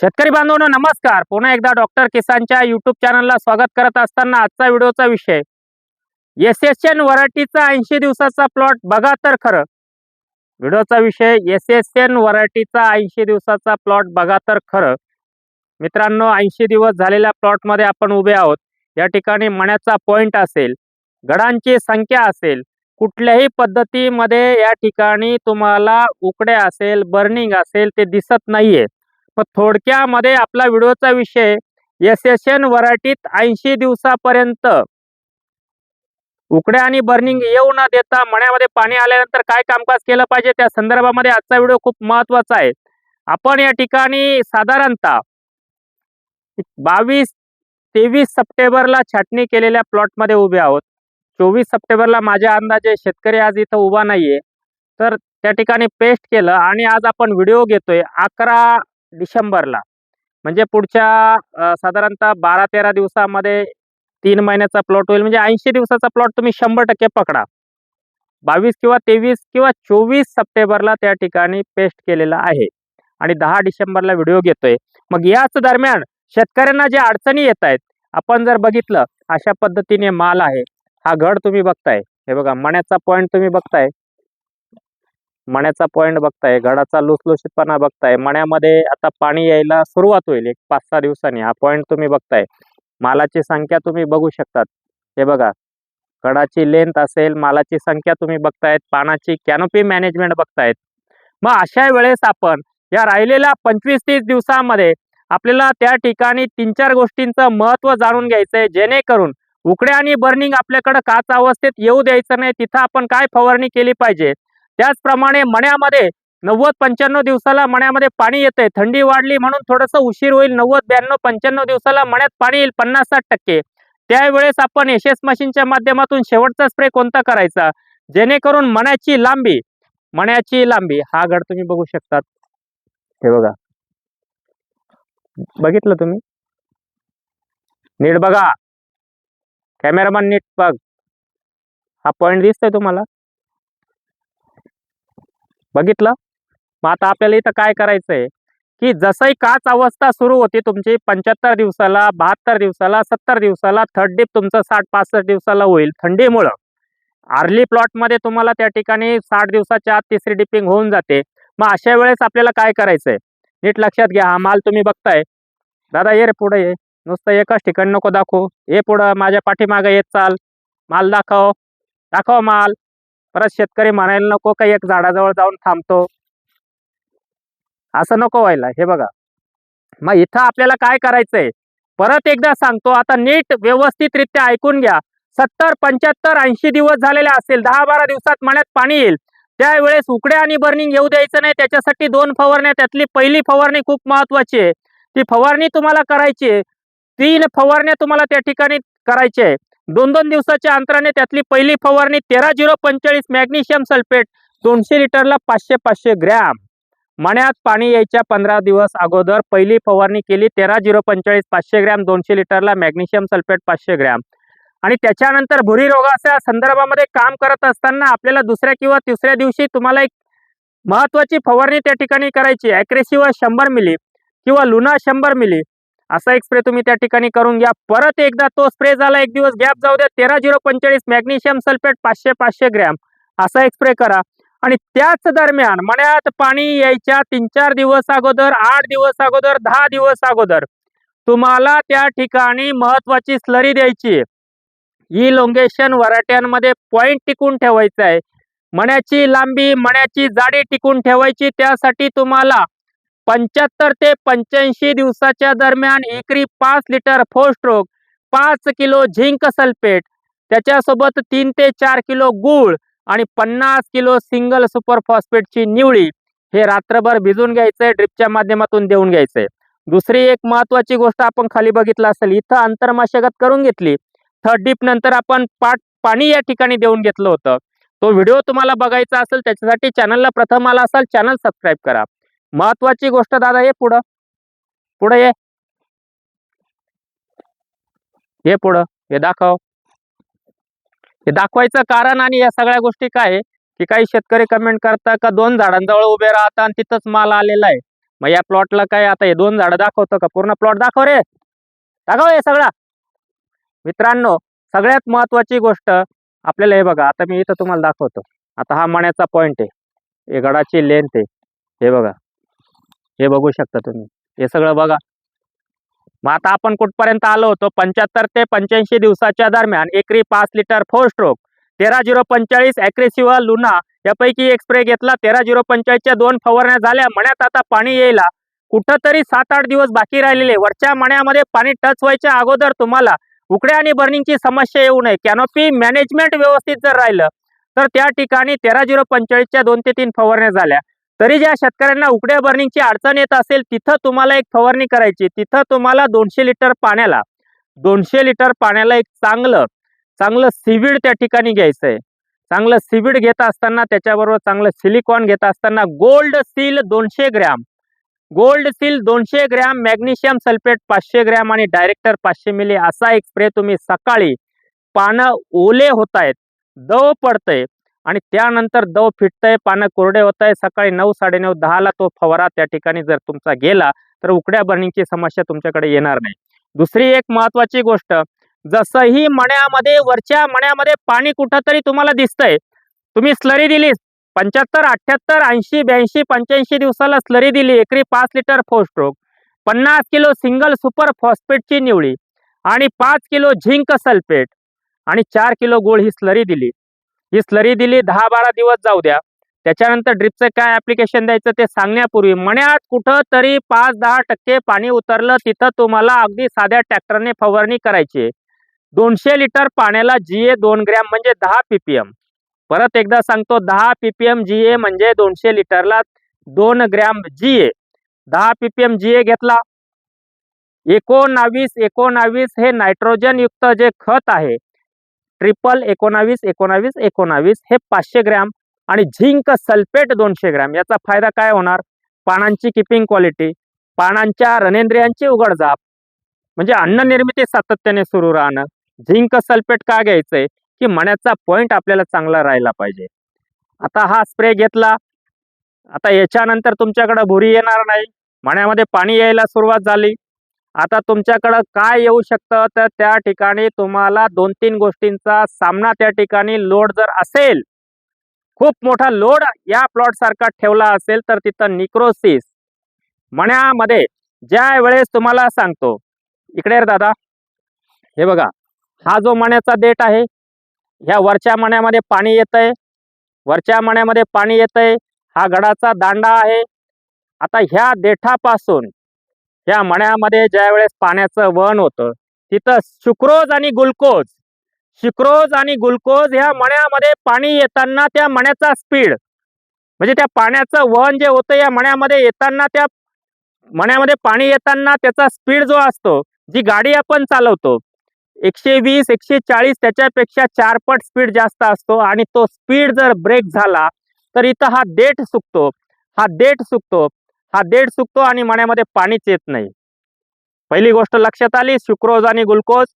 शेतकरी बांधवांनो नमस्कार. पुन्हा एकदा डॉक्टर किसानच्या युट्यूब चॅनलला स्वागत करत असताना आजचा व्हिडिओचा विषय. एस एस एन वरायटीचा ऐंशी दिवसाचा प्लॉट बघा तर खरं. व्हिडिओचा विषय एस एस एन वरायटीचा ऐंशी दिवसाचा प्लॉट बघा तर खरं. मित्रांनो ऐंशी दिवस झालेल्या प्लॉटमध्ये आपण उभे आहोत. या ठिकाणी मण्याचा पॉइंट असेल गडांची संख्या असेल कुठल्याही पद्धतीमध्ये या ठिकाणी तुम्हाला उकडे असेल बर्निंग असेल ते दिसत नाहीये. मग थोडक्यामध्ये आपला व्हिडिओचा विषय एस एस एन वराठीत ऐंशी दिवसापर्यंत. उकड्या आणि बर्निंग येऊ न देता मण्यामध्ये पाणी आल्यानंतर काय कामकाज केलं पाहिजे? त्या संदर्भामध्ये आजचा व्हिडिओ खूप महत्त्वाचा आहे. आपण या ठिकाणी साधारणतः बावीस तेवीस सप्टेंबरला छाटणी केलेल्या प्लॉटमध्ये उभे आहोत. चोवीस सप्टेंबरला माझ्या अंदाजे शेतकरी आज इथं उभा नाहीये. तर त्या ठिकाणी पेस्ट केलं आणि आज आपण व्हिडिओ घेतोय. अकरा डिसेंबरला. म्हणजे पुढच्या साधारणतः बारा तेरा दिवसामध्ये तीन महिन्याचा प्लॉट होईल. म्हणजे ऐंशी दिवसाचा प्लॉट तुम्ही शंभर टक्के पकडा. बावीस किंवा तेवीस किंवा चोवीस सप्टेंबरला त्या ठिकाणी पेस्ट केलेला आहे. आणि दहा डिसेंबरला व्हिडिओ घेतोय. मग याच दरम्यान शेतकऱ्यांना ज्या अडचणी येत आहेत आपण जर बघितलं अशा पद्धतीने माल आहे. हा घड तुम्ही बघताय. हे बघा मण्याचा पॉईंट तुम्ही बघताय. मण्याचा पॉइंट बघताय गडाचा लुसलुशीतपणा बघताय मण्यामध्ये आता पाणी यायला सुरुवात होईल एक पाच सहा दिवसांनी. हा पॉइंट तुम्ही बघताय. मालाची संख्या तुम्ही बघू शकतात. हे बघा. गडाची लेंथ असेल मालाची संख्या तुम्ही बघतायत पानाची कॅनोपी मॅनेजमेंट बघतायत. मग अशा वेळेस आपण या राहिलेल्या पंचवीस तीस दिवसामध्ये आपल्याला त्या ठिकाणी तीन चार गोष्टींचं महत्त्व जाणून घ्यायचंय जेणेकरून उकड्या आणि बर्निंग आपल्याकडं काच अवस्थेत येऊ द्यायचं नाही तिथं आपण काय फवारणी केली पाहिजे? त्याचप्रमाणे मण्यामध्ये नव्वद पंच्याण्णव दिवसाला मण्यामध्ये पाणी येते थंडी वाढली म्हणून थोडंसं उशीर होईल. नव्वद ब्याण्णव पंच्याण्णव दिवसाला मण्यात पाणी येईल. पन्नास साठ टक्के. त्यावेळेस आपण एस एस मशीनच्या माध्यमातून शेवटचा स्प्रे कोणता करायचा? जेणेकरून मण्याची लांबी मण्याची लांबी हा गड तुम्ही बघू शकतात. हे बघा. बघितलं तुम्ही? नीट बघा. कॅमेरामॅन नीट बघ. हा पॉइंट दिसतोय तुम्हाला? बघितलं? मग आता आपल्याला इथं काय करायचंय? की जसंही काच अवस्था सुरू होती तुमची पंच्याहत्तर दिवसाला बहात्तर दिवसाला सत्तर दिवसाला थर्ड डिप तुमचं साठ पासष्ट दिवसाला होईल थंडीमुळं. आर्ली प्लॉटमध्ये तुम्हाला त्या ठिकाणी साठ दिवसाच्या आत तिसरी डिपिंग होऊन जाते. मग अशा वेळेस आपल्याला काय करायचंय? नीट लक्षात घ्या हा माल तुम्ही बघताय. दादा ये रे पुढे ये. नुसतं एकाच ठिकाणी नको दाखवू. ये पुढं माझ्या पाठीमागे येत चाल. माल दाखव. दाखव माल. परत शेतकरी म्हणायला नको का एक झाडाजवळ जाऊन थांबतो? असं नको व्हायला हे बघा. मग इथं आपल्याला काय करायचंय? परत एकदा सांगतो आता नीट व्यवस्थितरित्या ऐकून घ्या. सत्तर पंच्याहत्तर ऐंशी दिवस झालेले असेल दहा बारा दिवसात मण्यात पाणी येईल. त्यावेळेस उकड्या आणि बर्निंग येऊ द्यायचं नाही त्याच्यासाठी दोन फवारण्या त्यातली पहिली फवारणी खूप महत्वाची आहे. ती फवारणी तुम्हाला करायची आहे. तीन फवारण्या तुम्हाला त्या ठिकाणी करायची आहे. दोन दोन दिवसाच्या अंतराने त्यातली पहिली फवारणी तेरा झिरो पंचेचाळीस मॅग्नेशियम सल्फेट दोनशे लिटरला पाचशे पाचशे ग्रॅम. मण्यात पाणी यायच्या पंधरा दिवस अगोदर पहिली फवारणी केली तेरा झिरो पंचेचाळीस पाचशे ग्रॅम दोनशे लिटरला मॅग्नेशियम सल्फेट पाचशे ग्रॅम. आणि त्याच्यानंतर भुरी रोगाच्या संदर्भामध्ये काम करत असताना आपल्याला दुसऱ्या किंवा तिसऱ्या दिवशी तुम्हाला एक महत्वाची फवारणी त्या ठिकाणी करायची. अॅक्रेसिवा शंभर मिली किंवा लुना शंभर मिली. असा एक स्प्रे तुम्ही त्या ठिकाणी करून घ्या. परत एकदा तो स्प्रे झाला एक दिवस गॅप जाऊ द्या. तेरा झिरो पंचेचाळीस मॅग्नेशियम सल्फेट पाचशे पाचशे ग्रॅम असा एक स्प्रे करा. आणि त्याच दरम्यान मण्यात पाणी यायच्या तीन चार दिवस अगोदर आठ दिवस अगोदर दहा दिवस अगोदर तुम्हाला त्या ठिकाणी महत्वाची स्लरी द्यायची ही लोंगेशन वराट्यांमध्ये पॉईंट टिकून ठेवायचा आहे. मण्याची लांबी मण्याची जाडी टिकून ठेवायची. त्यासाठी तुम्हाला पंच्याहत्तर ते पंच्याऐंशी दिवसाच्या दरम्यान एकरी पाच लिटर फोस्ट्रोक पाच किलो झिंक सल्फेट त्याच्यासोबत तीन ते चार किलो गूळ आणि पन्नास किलो सिंगल सुपर फॉस्फेटची निवळी हे रात्रभर भिजून घ्यायचंय ड्रिपच्या माध्यमातून देऊन घ्यायचंय दुसरी एक महत्वाची गोष्ट आपण खाली बघितलं असेल इथं अंतर्मशागत करून घेतली. थर्ड डीप नंतर आपण पाट पाणी या ठिकाणी देऊन घेतलं होतं. तो व्हिडिओ तुम्हाला बघायचा असेल त्याच्यासाठी चॅनलला प्रथम आला असाल चॅनल सबस्क्राईब करा. महत्वाची गोष्ट दादा ये पुढं. पुढं ये. ये पुढं. हे दाखव. हे दाखवायचं कारण आणि या सगळ्या गोष्टी काय आहे? की काही शेतकरी कमेंट करतात का दोन झाडांजवळ उभे राहता आणि तिथंच माल आलेला आहे. मग या प्लॉटला काय आता हे दोन झाडं दाखवतो का? पूर्ण प्लॉट दाखव रे. दाखव हे सगळा. मित्रांनो सगळ्यात महत्वाची गोष्ट आपल्याला हे बघा. आता मी इथं तुम्हाला दाखवतो. आता हा मण्याचा पॉइंट आहे. हे गडाची लेंथ आहे. हे बघा. हे बघू शकता तुम्ही. हे सगळं बघा. मग आता आपण कुठपर्यंत आलो होतो? पंच्याहत्तर ते पंच्याऐंशी दिवसाच्या दरम्यान एकरी पाच लिटर फोर स्ट्रोक तेरा झिरो पंचेचाळीस ॲक्रेसिव्ह लुना यापैकी एक स्प्रे घेतला तेरा झिरो पंचेचाळीसच्या दोन फवारण्या झाल्या. मण्यात आता पाणी यायला कुठंतरी सात आठ दिवस बाकी राहिलेले. वरच्या मण्यामध्ये पाणी टच व्हायच्या अगोदर तुम्हाला उकड्या आणि बर्निंगची समस्या येऊ नये. कॅनोपी मॅनेजमेंट व्यवस्थित जर राहिलं तर त्या ठिकाणी तेरा झिरो पंचेचाळीसच्या दोन ते तीन फवारण्या झाल्या. तरी ज्या शेतकऱ्यांना उकड्या बर्निंगची अडचण येत असेल तिथं तुम्हाला एक फवारणी करायची. तिथं तुम्हाला दोनशे लिटर पाण्याला दोनशे लिटर पाण्याला एक चांगलं चांगलं सिविड त्या ठिकाणी घ्यायचं आहे चांगलं सिविड घेत असताना त्याच्याबरोबर चांगलं सिलिकॉन घेत असताना गोल्ड सील दोनशे ग्रॅम. गोल्ड सील दोनशे ग्रॅम मॅग्नेशियम सल्फेट पाचशे ग्रॅम आणि डायरेक्टर पाचशे मिली असा एक स्प्रे तुम्ही सकाळी पानं ओले होत आहेत दव पडतंय. आणि त्यानंतर दव फिटतंय पानं कोरडे होत आहे सकाळी नऊ साडेनऊ दहाला तो फवारा त्या ठिकाणी जर तुमचा गेला तर उकड्या बर्निंगची समस्या तुमच्याकडे येणार नाही. दुसरी एक महत्वाची गोष्ट जसंही मण्यामध्ये वरच्या मण्यामध्ये पाणी कुठंतरी तुम्हाला दिसतंय. तुम्ही स्लरी दिली पंच्याहत्तर अठ्ठ्याहत्तर ऐंशी ब्याऐंशी पंच्याऐंशी दिवसाला स्लरी दिली एकरी पाच लिटर फोस्ट्रोक पन्नास किलो सिंगल सुपर फॉस्फेटची निवळी आणि पाच किलो झिंक सल्फेट आणि चार किलो गोळ ही स्लरी दिली. ही स्लरी दिली दहा बारा दिवस जाऊ द्या. त्याच्यानंतर ड्रिपचं काय ऍप्लिकेशन द्यायचं ते सांगण्यापूर्वी मण्यात कुठं तरी पाच दहा टक्के पाणी उतरलं तिथं तुम्हाला अगदी साध्या ट्रॅक्टरने फवारणी करायची. दोनशे लिटर पाण्याला जी ए दोन ग्रॅम म्हणजे दहा पीपीएम परत एकदा सांगतो दहा पीपीएम जी ए म्हणजे दोनशे लिटरला दोन ग्रॅम जी ए दहा पीपीएम जी ए घेतला. एकोणावीस एकोणावीस हे नायट्रोजन युक्त जे खत आहे ट्रिपल एकोणावीस एकोणावीस एकोणावीस हे पाचशे ग्रॅम आणि झिंक सल्फेट दोनशे ग्रॅम. याचा फायदा काय होणार? पानांची किपिंग क्वालिटी पानांच्या रनेंद्रियांची उघडझाप म्हणजे अन्न निर्मिती सातत्याने सुरू राहणं. झिंक सल्फेट का घ्यायचंय की मण्याचा पॉइंट आपल्याला चांगला राहिला पाहिजे. आता हा स्प्रे घेतला आता याच्यानंतर तुमच्याकडं भुरी येणार नाही. मण्यामध्ये पाणी यायला सुरुवात झाली. आता तुमच्याकडं काय येऊ शकतं? तर त्या ठिकाणी तुम्हाला दोन तीन गोष्टींचा सामना त्या ठिकाणी लोड जर असेल खूप मोठा लोड या प्लॉट सारखा ठेवला असेल तर तिथं निक्रोसिस मण्यामध्ये ज्या वेळेस तुम्हाला सांगतो. इकडे रे दादा. हे बघा. हा जो मण्याचा देठ आहे ह्या वरच्या मण्यामध्ये पाणी येतंय. वरच्या मण्यामध्ये पाणी येतंय. हा गडाचा दांडा आहे. आता ह्या देठापासून ह्या मण्यामध्ये ज्या वेळेस पाण्याचं वहन होतं तिथं शुक्रोज आणि ग्लुकोज. शुक्रोज आणि ग्लुकोज ह्या मण्यामध्ये पाणी येताना त्या मण्याचा स्पीड म्हणजे त्या पाण्याचं वहन जे होतं या मण्यामध्ये येताना त्या मण्यामध्ये पाणी येताना त्याचा स्पीड जो असतो जी गाडी आपण चालवतो एकशे वीस एकशे चाळीस त्याच्यापेक्षा चार पट स्पीड जास्त असतो आणि तो स्पीड जर ब्रेक झाला तर इथं हा देठ सुकतो. हा देठ सुकतो. हा देठ सुकतो आणि मण्यामध्ये पाणीच येत नाही. पहिली गोष्ट लक्षात आली शुक्रोज आणि ग्लुकोज.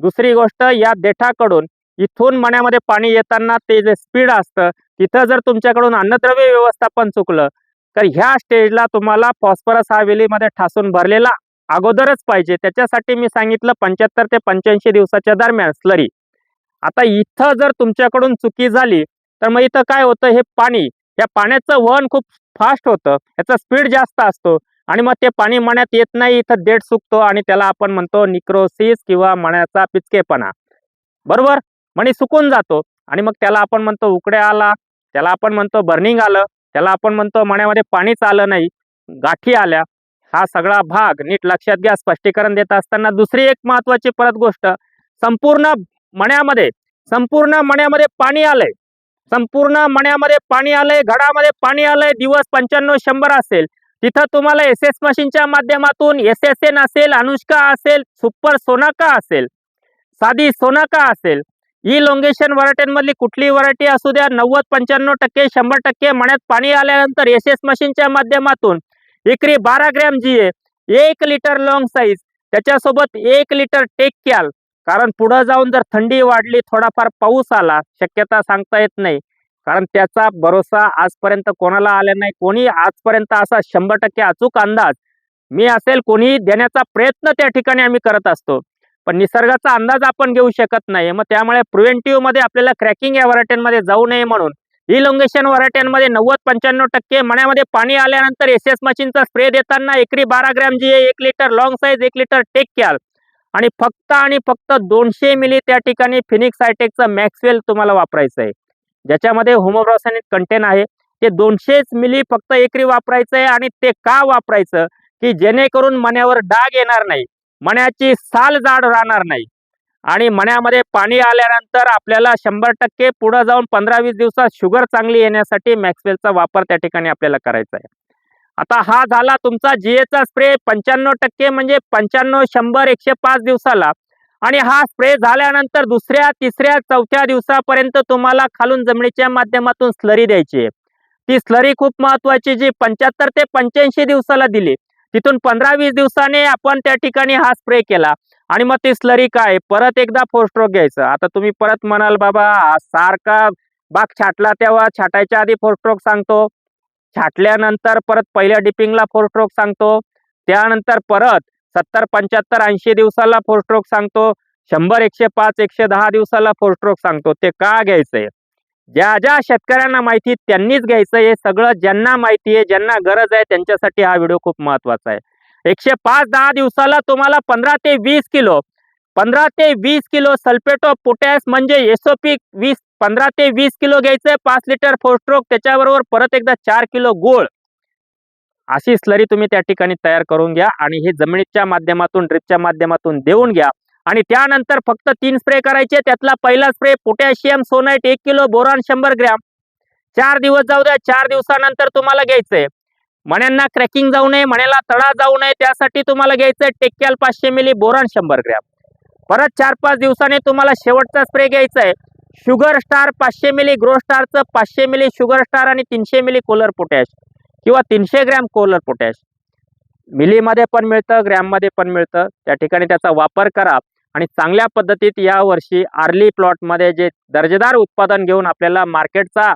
दुसरी गोष्ट या देठाकडून इथून मण्यामध्ये पाणी येताना ते जे स्पीड असतं तिथं जर तुमच्याकडून अन्नद्रव्य व्यवस्थापन चुकलं तर ह्या स्टेजला तुम्हाला फॉस्फरस हा वेलीमध्ये ठासून भरलेला अगोदरच पाहिजे. त्याच्यासाठी मी सांगितलं पंच्याहत्तर ते पंच्याऐंशी दिवसाच्या दरम्यान स्लरी. आता इथं जर तुमच्याकडून चुकी झाली तर मग इथं काय होतं? हे पाणी या पाण्याचं वहन खूप फास्ट होतं. याचा स्पीड जास्त असतो. आणि मग ते पाणी मण्यात येत नाही इथं देठ सुकतो आणि त्याला आपण म्हणतो निक्रोसिस किंवा मण्याचा पिचकेपणा. बरोबर? मणी सुकून जातो. आणि मग त्याला आपण म्हणतो उकड्या आला त्याला आपण म्हणतो बर्निंग आलं त्याला आपण म्हणतो मण्यामध्ये पाणीच आलं नाही गाठी आल्या. हा सगळा भाग नीट लक्षात घ्या स्पष्टीकरण देत असताना दुसरी एक महत्वाची परत गोष्ट संपूर्ण मण्यामध्ये संपूर्ण मण्यामध्ये पाणी आलंय. संपूर्ण मण्यामध्ये पाणी आलंय घडामध्ये पाणी आलंय दिवस पंच्याण्णव शंभर असेल. तिथं तुम्हाला एस एस मशीनच्या माध्यमातून एस एस एन असेल अनुष्का असेल सुपर सोनाका असेल साधी सोनाका असेल. ही लोंगेशन व्हरायटीमधली कुठली व्हरायटी असू द्या नव्वद पंच्याण्णव टक्के शंभर टक्के मण्यात पाणी आल्यानंतर एस एस मशीनच्या माध्यमातून एकरी बारा ग्रॅम जी ए एक लिटर लॉंग साईज त्याच्यासोबत एक लिटर टेक कॅल कारण पुढं जाऊन जर थंडी वाढली थोडाफार पाऊस आला शक्यता सांगता येत नाही. कारण त्याचा भरोसा आजपर्यंत कोणाला आला नाही. कोणी आजपर्यंत असा शंभर टक्के अचूक अंदाज मी असेल कोणी देण्याचा प्रयत्न त्या ठिकाणी आम्ही करत असतो. पण निसर्गाचा अंदाज आपण घेऊ शकत नाही. मग त्यामुळे प्रिव्हेंटिव्हमध्ये आपल्याला क्रॅकिंग या व्हरायट्यांमध्ये जाऊ नये म्हणून इलोंगेशन व्हरायट्यांमध्ये नव्वद पंच्याण्णव टक्के मण्यामध्ये पाणी आल्यानंतर एस एस मशीनचा स्प्रे देताना एकरी बारा ग्रॅम जी एक लिटर लॉंग साईज एक लिटर टेक कॅल आणि फक्त आणि फक्त दोनशे मिली त्या ठिकाणी फिनिक्स हायटेकचं मॅक्सवेल तुम्हाला वापरायचं आहे. ज्याच्यामध्ये होमोब्रॉसॅनिक कंटेन आहे. ते दोनशेच मिली फक्त एकरी वापरायचं आहे आणि ते का वापरायचं? की जेणेकरून मण्यावर डाग येणार नाही. मण्याची साल जाड राहणार नाही. आणि मण्यामध्ये पाणी आल्यानंतर आपल्याला शंभर टक्के पुढं जाऊन पंधरा वीस दिवसात शुगर चांगली येण्यासाठी मॅक्सवेलचा वापर त्या ठिकाणी आपल्याला करायचा आहे. आता हा झाला तुमचा जीएचा स्प्रे पंच्याण्णव टक्के म्हणजे पंच्याण्णव शंभर एकशे पाच दिवसाला. आणि हा स्प्रे झाल्यानंतर दुसऱ्या तिसऱ्या चौथ्या दिवसापर्यंत तुम्हाला खालून जमिनीच्या माध्यमातून स्लरी द्यायची आहे. ती स्लरी खूप महत्वाची जी पंच्याहत्तर ते पंच्याऐंशी दिवसाला दिली तिथून पंधरा वीस दिवसाने आपण त्या ठिकाणी हा स्प्रे केला. आणि मग ती स्लरी काय? परत एकदा फोरस्ट्रोक घ्यायचं. आता तुम्ही परत म्हणाल बाबा सारखा बाग छाटला तेव्हा छाटायच्या आधी फोरस्ट्रोक सांगतो. छाटल्यानंतर परत पहिल्या डिपिंगला फोर स्ट्रोक सांगतो. त्यानंतर परत सत्तर पंच्याहत्तर ऐंशी दिवसाला फोर स्ट्रोक सांगतो. शंभर एकशे पाच एकशे दहा दिवसाला फोर स्ट्रोक सांगतो. ते का घ्यायचंय ज्या ज्या शेतकऱ्यांना माहिती त्यांनीच घ्यायचं हे सगळं ज्यांना माहिती आहे ज्यांना गरज आहे त्यांच्यासाठी हा व्हिडिओ खूप महत्त्वाचा आहे. एकशे पाच दहा दिवसाला तुम्हाला पंधरा ते वीस किलो पंधरा ते वीस किलो सल्फेट ऑफ पोटॅश म्हणजे एसओपी वीस पंधरा ते वीस किलो घ्यायचंय पाच लिटर फोर स्ट्रोक त्याच्याबरोबर परत एकदा चार किलो गोळ. अशी स्लरी तुम्ही त्या ठिकाणी तयार करून घ्या आणि हे जमिनीच्या माध्यमातून ड्रिपच्या माध्यमातून देऊन घ्या. आणि त्यानंतर फक्त तीन स्प्रे करायचे त्यातला पहिला स्प्रे पोटॅशियम सोनाईट एक किलो बोरॉन शंभर ग्रॅम. चार दिवस जाऊ द्या चार दिवसानंतर तुम्हाला घ्यायचंय. मण्यांना क्रॅकिंग जाऊ नये मण्याला तडा जाऊ नये त्यासाठी तुम्हाला घ्यायचंय टेक्याल पाचशे मिली बोरॉन शंभर ग्रॅम. परत चार पाच दिवसाने तुम्हाला शेवटचा स्प्रे घ्यायचा आहे शुगर स्टार पाचशे मिली ग्रो स्टारचं पाचशे मिली शुगर स्टार आणि तीनशे मिली कोलर पोटॅश किंवा तीनशे ग्रॅम कोलर पोटॅश. मिलीमध्ये पण मिळतं ग्रॅममध्ये पण मिळतं. त्या ठिकाणी त्याचा वापर करा आणि चांगल्या पद्धतीत यावर्षी आर्ली प्लॉटमध्ये जे दर्जेदार उत्पादन घेऊन आपल्याला मार्केटचा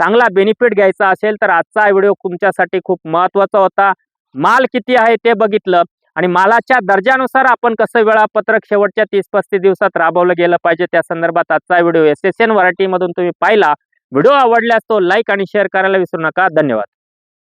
चांगला बेनिफिट घ्यायचा असेल तर आजचा व्हिडिओ तुमच्यासाठी खूप महत्त्वाचा होता. माल किती आहे ते बघितलं. आणि मालाच्या दर्जानुसार आपण कसं वेळापत्रक शेवटच्या तीस पस्तीस दिवसात राबवलं गेलं पाहिजे त्या संदर्भात आजचा व्हिडिओ एस एस एन व्हरायटीमधून तुम्ही पाहिला. व्हिडिओ आवडल्यास तो लाईक आणि शेअर करायला विसरू नका. धन्यवाद.